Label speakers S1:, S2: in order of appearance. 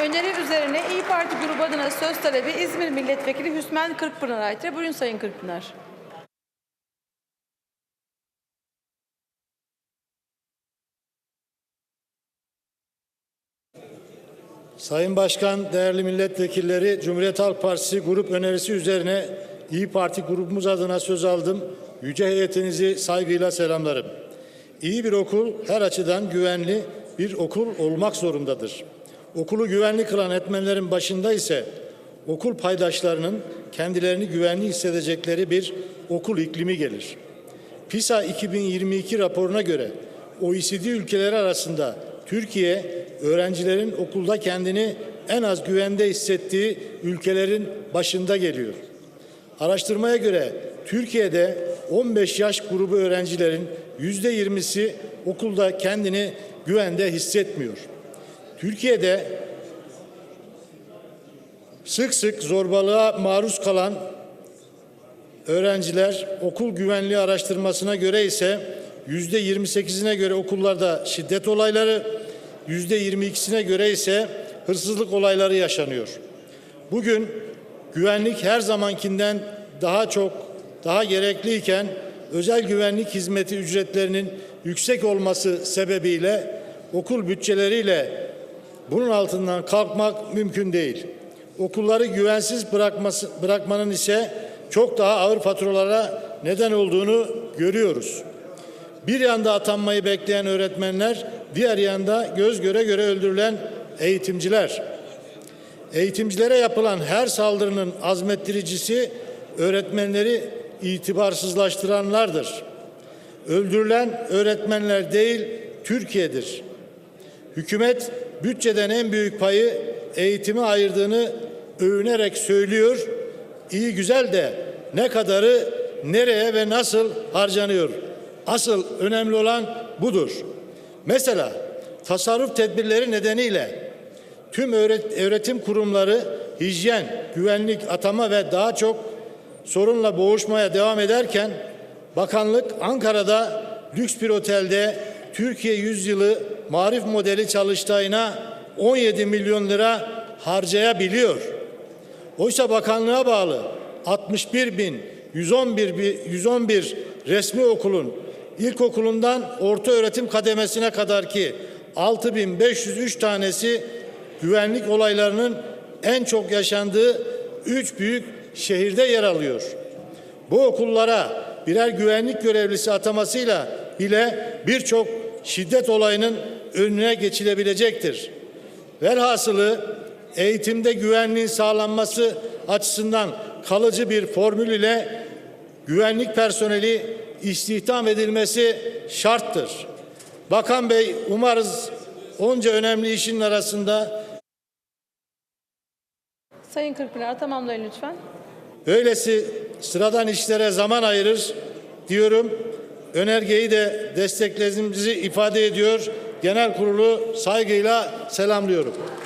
S1: Öneri üzerine İyi Parti grubu adına söz talebi İzmir Milletvekili Hüsmen Kırkpınar'a aittir. Buyurun Sayın Kırkpınar.
S2: Sayın Başkan, değerli milletvekilleri, Cumhuriyet Halk Partisi grup önerisi üzerine İyi Parti grubumuz adına söz aldım. Yüce heyetinizi saygıyla selamlarım. İyi bir okul her açıdan güvenli bir okul olmak zorundadır. Okulu güvenli kılan etmenlerin başında ise okul paydaşlarının kendilerini güvenli hissedecekleri bir okul iklimi gelir. PISA 2022 raporuna göre OECD ülkeleri arasında Türkiye öğrencilerin okulda kendini en az güvende hissettiği ülkelerin başında geliyor. Araştırmaya göre Türkiye'de 15 yaş grubu öğrencilerin yüzde 20'si okulda kendini güvende hissetmiyor. Türkiye'de sık sık zorbalığa maruz kalan öğrenciler okul güvenliği araştırmasına göre ise yüzde 28'ine göre okullarda şiddet olayları, yüzde 22'sine göre ise hırsızlık olayları yaşanıyor. Bugün güvenlik her zamankinden daha çok, daha gerekliyken özel güvenlik hizmeti ücretlerinin yüksek olması sebebiyle okul bütçeleriyle bunun altından kalkmak mümkün değil. Okulları güvensiz bırakması, bırakmanın ise çok daha ağır faturalara neden olduğunu görüyoruz. Bir yanda atanmayı bekleyen öğretmenler, diğer yanda göz göre göre öldürülen eğitimciler. Eğitimcilere yapılan her saldırının azmettiricisi öğretmenleri itibarsızlaştıranlardır. Öldürülen öğretmenler değil, Türkiye'dir. Hükümet bütçeden en büyük payı eğitime ayırdığını övünerek söylüyor. İyi güzel de ne kadarı nereye ve nasıl harcanıyor? Asıl önemli olan budur. Mesela tasarruf tedbirleri nedeniyle tüm öğret- öğretim kurumları hijyen, güvenlik, atama ve daha çok sorunla boğuşmaya devam ederken bakanlık Ankara'da lüks bir otelde Türkiye yüzyılı marif modeli çalıştayına 17 milyon lira harcayabiliyor. Oysa bakanlığa bağlı 61 bin 111, bi- 111 resmi okulun ilkokulundan orta öğretim kademesine kadar ki 6503 tanesi güvenlik olaylarının en çok yaşandığı üç büyük şehirde yer alıyor. Bu okullara birer güvenlik görevlisi atamasıyla bile birçok şiddet olayının önüne geçilebilecektir. Velhasılı eğitimde güvenliğin sağlanması açısından kalıcı bir formül ile güvenlik personeli istihdam edilmesi şarttır. Bakan Bey umarız onca önemli işin arasında
S1: Sayın Kırkpınar tamamlayın lütfen.
S2: öylesi sıradan işlere zaman ayırır diyorum. Önergeyi de desteklediğimizi ifade ediyor. Genel kurulu saygıyla selamlıyorum.